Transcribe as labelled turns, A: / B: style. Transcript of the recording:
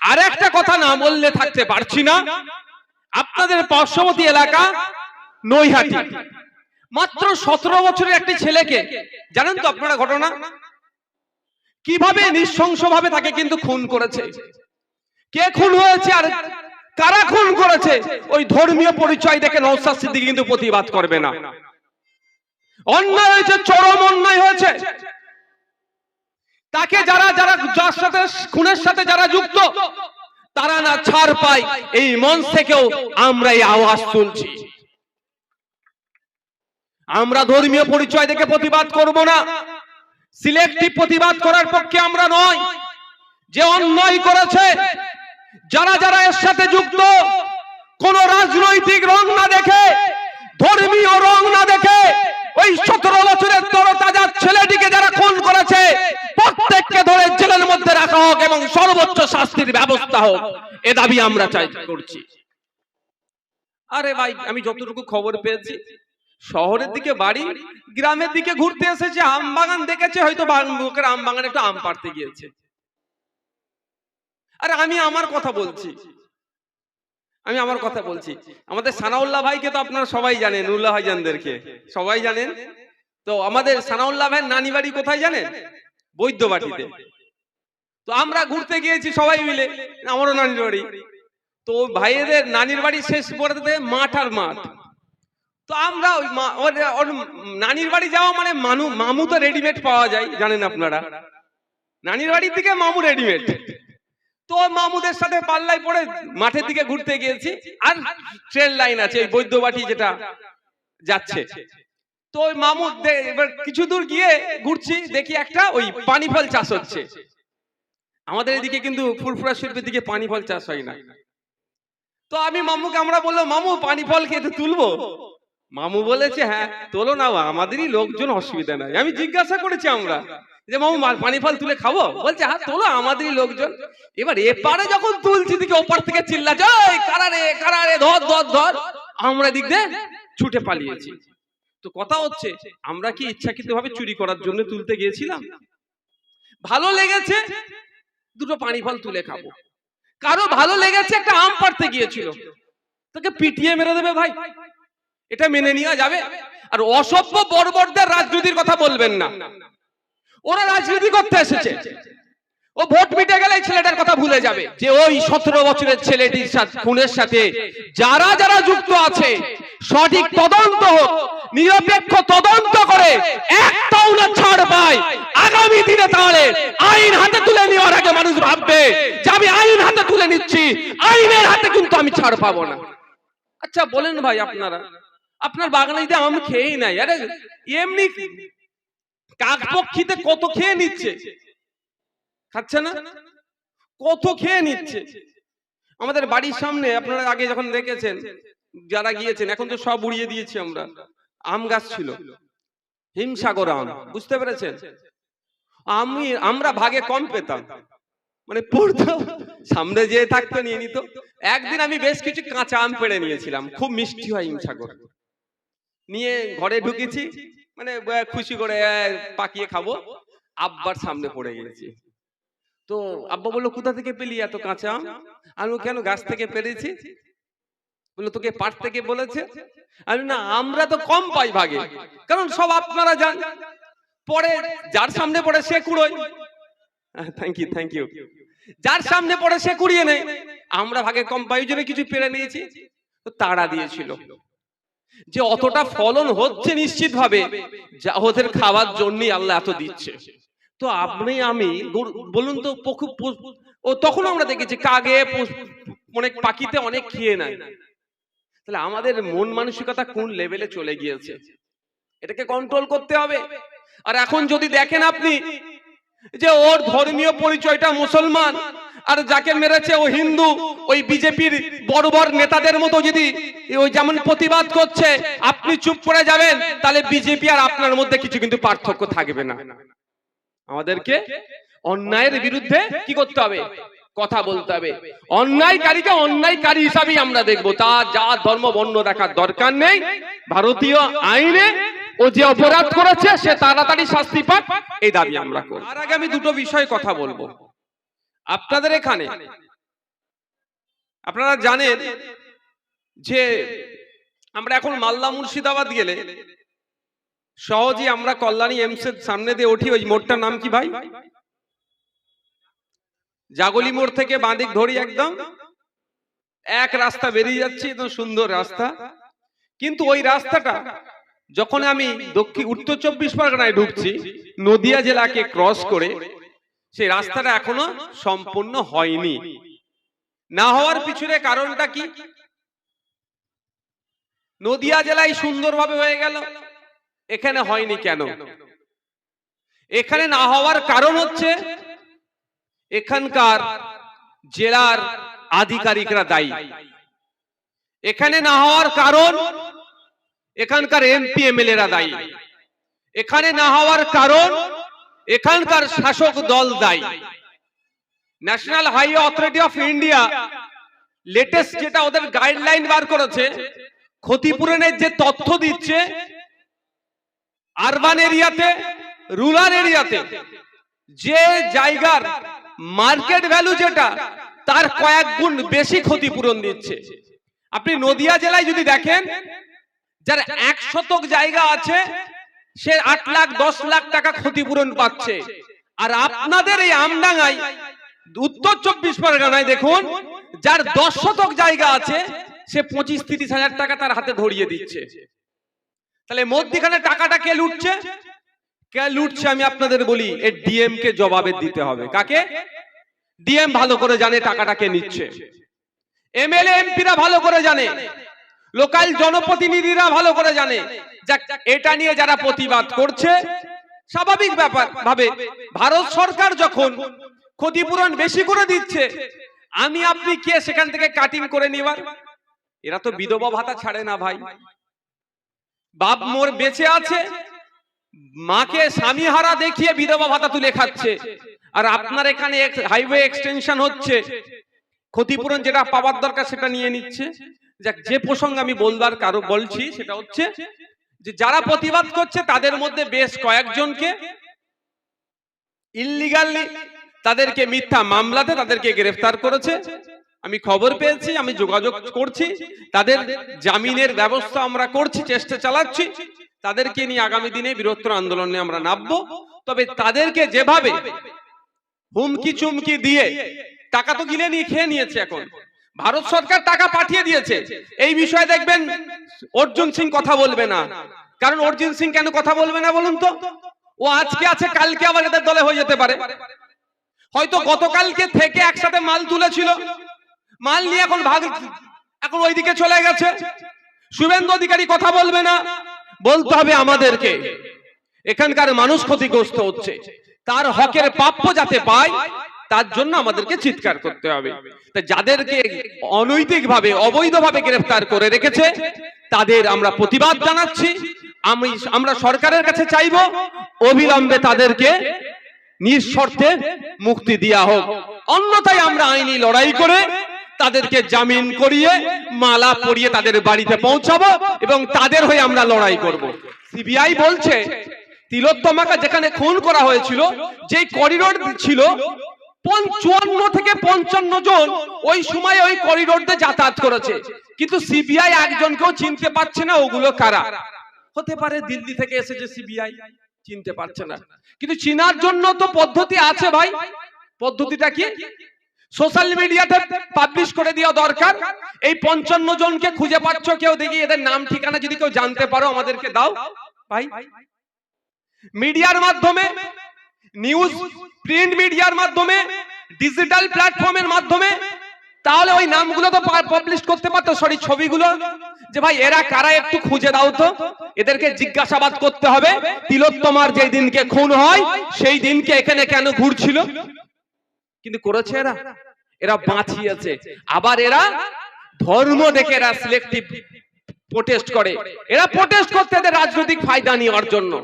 A: আর একটা কথা না বললে থাকতে পারছি না। আপনাদের পার্শ্ববর্তী এলাকা নৈহাটি। মাত্র সতেরো বছরের একটি ছেলেকে, জানেন তো আপনারা ঘটনা? কীভাবে নৃশংস ভাবে তাকে কিন্তু খুন করেছে? কে খুন হয়েছে আর কারা খুন করেছে? ওই ধর্মীয় পরিচয় দেখে নৌসাদ সিদ্দিকী কিন্তু প্রতিবাদ করবে না। অন্যায় হয়েছে, চরম অন্যায় হয়েছে। তাকে যারা যারা যার সাথে খুনের সাথে যারা যুক্ত, তারা না ছাড় পায়। এই মঞ্চ থেকেও আমরা এই আওয়াজ তুলছি আমরা ধর্মীয় পরিচয় দেখে প্রতিবাদ করব না। সিলেক্টিভ প্রতিবাদ করার পক্ষে আমরা নয় যে অন্যায় করেছে, যারা যারা এর সাথে যুক্ত, কোন রাজনৈতিক রং না দেখে, ধর্মীয় রং না দেখে, ওই সতেরো বছরের তরতাজা ছেলেটিকে যারা খুন করেছে প্রত্যেককে ধরে জেলের মধ্যে রাখা হোক এবং সর্বোচ্চ শাস্তির ব্যবস্থা হোক, এ দাবি আমরা চাই, করছি। আরে ভাই, আমি যতটুকু খবর পেয়েছি, শহরের দিকে বাড়ি, গ্রামের দিকে ঘুরতে এসেছে, আম বাগান দেখেছে, হয়তো লোকের আম বাগানে একটু আম পাড়তে গিয়েছে। আরে আমি আমার কথা বলছি। আমি আমার কথা বলছি। আমাদের সানাউল্লাহ ভাইকে তো আপনারা সবাই জানেন উল্লাহ ভাইজানদেরকে সবাই জানেন? তো আমাদের সানাউল্লাহ ভাইয়ের নানি বাড়ি কোথায় জানেন? বৈদ্যবাটিতে। তো আমরা ঘুরতে গিয়েছি সবাই মিলে, আমারও নানির বাড়ি। তো ভাইয়েদের নানির বাড়ি শেষ পড়তে মাঠ আর মাঠ। তো আমরা ওই নানির বাড়ি যাওয়া মানে মানু মামু তো রেডিমেড পাওয়া যায়, জানেন আপনারা। নানির বাড়ির থেকে মামু রেডিমেড তো মামুদের সাথে পাল্লায় পড়ে মাঠের দিকে ঘুরতে গিয়েছি, আর ট্রেন লাইন আছে এই বৈদ্যবাটি যেটা যাচ্ছে। তো ওই মামু এবার কিছু দূর গিয়ে ঘুরছি, দেখি একটা ওই পানি ফল চাষ হচ্ছে। আমাদের এদিকে কিন্তু ফুরফুরা শিল্পের দিকে পানি ফল চাষ হয় না। তো আমি মামুকে আমরা বললাম মামু পানি ফল খেতে তুলবো? মামু বলেছে হ্যাঁ তোলো না আমাদেরই লোকজন অসুবিধা নাই। আমি জিজ্ঞাসা করেছি আমরা যে মামু পানি ফল তুলে খাব? বলছে হ্যাঁ তোলো আমাদেরই লোকজন। এবার এপারে যখন তুলছি দিকে ওপার থেকে চিল্লা যায় কারা রে কারা রে ধর ধর ধর আমরা দিক দিয়ে ছুটে পালিয়েছি। তো কথা হচ্ছে আমরা কি ইচ্ছাকৃত ভাবে চুরি করার জন্য তুলতে গিয়েছিলাম? ভালো লেগেছে। দুটো পানি ফল তুলে খাব। কারও ভালো লেগেছে একটা আম পাড়তে গিয়েছিল। তোকে পিটিয়ে মেরে দেবে ভাই। এটা মেনে নেওয়া যাবে? আর অসভ্য বর্বরদের রাজনীতির কথা বলবেন না। ওরা রাজনীতি করতে এসেছে। ও ভোট মিটে গেলে ছেলেটার কথা ভুলে যাবে। যে ওই সতেরো বছরের ছেলেটির সাথে খুনের সাথে যারা যারা যুক্ত আছে সঠিক তদন্ত হোক নিরপেক্ষ তদন্ত করে একটাও না ছাড় পায়। আগামী দিনে তাহলে আইন হাতে তুলে নেওয়ার আগে মানুষ ভাববে যে আমি আইন হাতে তুলে নিচ্ছি, আইনের হাতে কিন্তু আমি ছাড় পাবো না। আচ্ছা বলেন ভাই আপনারা। আপনার বাগানে যদি আম খেয়েই নাই। আরে, এমনি কাকপক্ষিতে কত খেয়ে নিচ্ছে? খাচ্ছে না? কত খেয়ে নিচ্ছে? আমাদের বাড়ির সামনে আপনারা আগে যখন দেখেছেন, যারা গিয়েছেন, এখন তো সব উড়িয়ে দিয়েছি আমরা। আম গাছ ছিল। হিমসাগর আম বুঝতে পেরেছেন? আমি আমরা ভাগে কম পেতাম। মানে পড়তো। সামনে যে থাকতো নিয়ে নিত। একদিন আমি বেশ কিছু কাঁচা আম পেড়ে নিয়েছিলাম। খুব মিষ্টি হয় হিমসাগর। নিয়ে ঘরে ঢুকেছি। মানে খুশি করে পাকিয়ে খাব। আব্বার সামনে পড়ে গেছি। তো আব্বা বলল কোথা থেকে পেলি এত কাঁচা আম? আমি? কেন গাছ থেকে পেরেছি? বলল তোকে পাট থেকে বলেছে? আমি না আমরা তো কম পাই ভাগে। কারণ সব আপনারা যান পরে যার সামনে পড়ে সে কুড়োয়। থ্যাংক ইউ থ্যাংক ইউ যার সামনে পড়ে সে কুড়িয়ে নেয়। আমরা ভাগে কম পাই জন্য কিছু পেরে নিয়েছি। তো তাড়া দিয়েছিল। যে অতটা ফলন হচ্ছে নিশ্চিত ভাবে যা ওদের খাওয়ার জন্যই আল্লাহ এত দিচ্ছে। তো আপনি আমি বলুন তো ও তখন আমরা দেখেছি কাগে অনেক পাখিতে অনেক খেয়ে নেয়। তাহলে আমাদের মন মানসিকতা কোন লেভেলে চলে গিয়েছে? এটাকে কন্ট্রোল করতে হবে। আর এখন যদি দেখেন আপনি যে ওর ধর্মীয় পরিচয়টা মুসলমান আর যাকে মেরেছে ও হিন্দু ওই বিজেপির বড় বড় নেতাদের মতো যদি ওই যেমন প্রতিবাদ করছে আপনি চুপ করে যাবেন তাহলে বিজেপি আর আপনার মধ্যে কিছু কিন্তু পার্থক্য থাকবে না। আমাদেরকে অন্যায়ের বিরুদ্ধে কি করতে হবে? কথা বলতে হবে। অন্যায়কারীকে অন্যায়কারী হিসাবেই আমরা দেখব। তা যা ধর্ম বর্ণ দেখার দরকার নেই ভারতীয় আইনে ও যে অপরাধ করেছে সে তাড়াতাড়ি শাস্তি পাক এই দাবি আমরা করি আর আগে আমি দুটো বিষয়ে কথা বলব। আপনাদের এখানে আপনারা জানেন যে আমরা এখন মালদা মুর্শিদাবাদ গেলে সহজেই আমরা কল্যাণী এমস এর সামনে দিয়ে উঠি। ওই মোড়টার নাম কি ভাই? জাগলি মোড় থেকে বাঁদিক ধরি একদম। এক রাস্তা বেরিয়ে যাচ্ছে একদম সুন্দর রাস্তা। কিন্তু ওই রাস্তাটা যখন আমি দক্ষিণ উত্তর চব্বিশ পরগনায় ঢুকছি নদিয়া জেলাকে ক্রস করে সেই রাস্তাটা এখনও সম্পূর্ণ হয়নি। না হওয়ার পিছনে কারণটা কি? নদিয়া জেলায় সুন্দরভাবে হয়ে গেল। এখানে হয়নি কেন? এখানে না হওয়ার কারণ হচ্ছে এখানকার জেলার আধিকারিকরা দায়ী। এখানে না হওয়ার কারণ এখানকার এমপি, এমএলএরা দায়ী। এখানে না হওয়ার কারণ এখানকার শাসক দল দায়ী। National highway authority of India latest যেটা ওদের গাইডলাইন বার করেছে, ক্ষতিপূরণের যে তথ্য দিচ্ছে, আরবান এরিয়াতে, রুরাল এরিয়াতে যে জায়গার মার্কেট ভ্যালু যেটা, তার কয়েক গুণ বেশি ক্ষতিপূরণ দিচ্ছে। আপনি নদিয়া জেলায় যদি দেখেন, যার এক শতক জায়গা আছে, সে আট লাখ, দশ লাখ টাকা ক্ষতিপূরণ পাচ্ছে। আর আপনাদের এই আমডাঙ্গায়, উত্তর চব্বিশ পরগনায় দেখুন, যার দশ শতক জায়গা আছে, সে পঁচিশ, তিরিশ হাজার টাকা তার হাতে ধরিয়ে দিচ্ছে। তাহলে মধ্যখানে টাকাটা কে লুটছে? কে লুটছে আমি আপনাদের বলি এর ডিএম কে জবাবে দিতে হবে। কাকে? ডিএম ভালো করে জানে, টাকাটা কে নিচ্ছে। এমএলএ এমপিরা ভালো করে জানে। লোকাল জনপ্রতিনিধিরা ভালো করে জানে। এটা নিয়ে যারা প্রতিবাদ করছে, স্বাভাবিক ব্যাপার ভাবে, ভারত সরকার যখন ক্ষতিপূরণ বেশি করে দিচ্ছে, আমি, আপনি কে সেখান থেকে কাটিং করে নিবার? এরা তো বিধবা ভাতা ছাড়ে না ভাই। বাপ মোর বেঁচে আছে মাকে স্বামী হারা দেখিয়ে বিধবা ভাতা তুলে খাচ্ছে। আর আপনার এখানে হাইওয়ে এক্সটেনশন হচ্ছে। ক্ষতিপূরণ যেটা পাওয়ার দরকার সেটা নিয়ে নিচ্ছে। যাক যে প্রসঙ্গে আমি বলবার কারও বলছি সেটা হচ্ছে যে যারা প্রতিবাদ করছে তাদের মধ্যে বেশ কয়েকজনকে ইল্লিগালি তাদেরকে মিথ্যা মামলাতে তাদেরকে গ্রেফতার করেছে। আমি খবর পেয়েছি আমি যোগাযোগ করছি। তাদের জামিনের ব্যবস্থা আমরা করছি চেষ্টা চালাচ্ছি। তাদেরকে নিয়ে আগামী দিনে বৃহত্তর আন্দোলনে আমরা নামবো। তবে তাদেরকে যেভাবে হুমকি চুমকি দিয়ে টাকা তো গিলে নিয়ে খেয়ে নিয়েছে এখন। ভারত সরকার টাকা পাঠিয়ে দিয়েছে। এই বিষয়ে দেখবেন অর্জুন সিং কথা বলবে না। কারণ অর্জুন সিং কেন কথা বলবে না বলুন তো? ও আজকে আছে কালকে আবার এদের দলে হয়ে যেতে পারে। হয়তো গতকালকে থেকে একসাথে মাল তুলেছিল। মাল নিয়ে এখন ভাগ এখন ওইদিকে চলে গেছে। শুভেন্দু অধিকারী কথা বলবে না। বলতে হবে আমাদেরকে। এখানকার মানুষ ক্ষতিগ্রস্ত হচ্ছে। তার হকের প্রাপ্য যাতে পায়, তার জন্য আমাদেরকে চিৎকার করতে হবে। যাদেরকে অনৈতিকভাবে, অবৈধভাবে গ্রেফতার করে রেখেছে, তাদের আমরা প্রতিবাদ জানাচ্ছি। আমি, আমরা সরকারের কাছে চাইব, অবিলম্বে তাদেরকে নিঃশর্তে মুক্তি দেওয়া হোক। অন্যথায় আমরা আইনি লড়াই করে তাদেরকে জামিন করিয়ে মালা পরিয়ে তাদের বাড়িতে পৌঁছাবো এবং তাদের হয়ে আমরা লড়াই করব। সিবিআই বলছে, তিলোত্তমাকে যেখানে খুন করা হয়েছিল যে করিডোর ছিল চুয়ান্ন থেকে পঞ্চান্ন জন ওই সময় ওই করিডোর দিয়ে যাতায়াত করেছে। কিন্তু সিবিআই একজনকেও চিনতে পারছে না ওগুলো কারা। হতে পারে দিল্লি থেকে এসেছে সিবিআই, চিনতে পারছে না। কিন্তু চিনার জন্য তো পদ্ধতি আছে ভাই। পদ্ধতিটা কি? সোশ্যাল মিডিয়াতে পাবলিশ করে দেওয়া দরকার। এই পঞ্চান্ন জনকে খুঁজে পাচ্ছ কেউ? দেখি এদের নাম, ঠিকানা যদি কেউ জানতে পারো, আমাদেরকে দাও। ভাই, মিডিয়ার মাধ্যমে নিউজ প্রিন্ট মিডিয়ার মাধ্যমে ডিজিটাল প্ল্যাটফর্মের মাধ্যমে, তাহলে ওই নামগুলো তো পাবলিশ করতে পারতো। সরি ছবিগুলো। যে ভাই, এরা কারা একটু খুঁজে দাও তো। এদেরকে জিজ্ঞাসাবাদ করতে হবে। তিলোত্তমার যেই দিনকে খুন হয়, সেই দিনকে এখানে কেন ঘুরছিল? কিন্তু করেছে এরা? এরা বাঁচিয়েছে। আবার এরা ধর্ম দেখে এরা সিলেক্টিভ প্রোটেস্ট করে। এরা প্রোটেস্ট করতে এদের রাজনৈতিক ফায়দা নেওয়ার জন্য।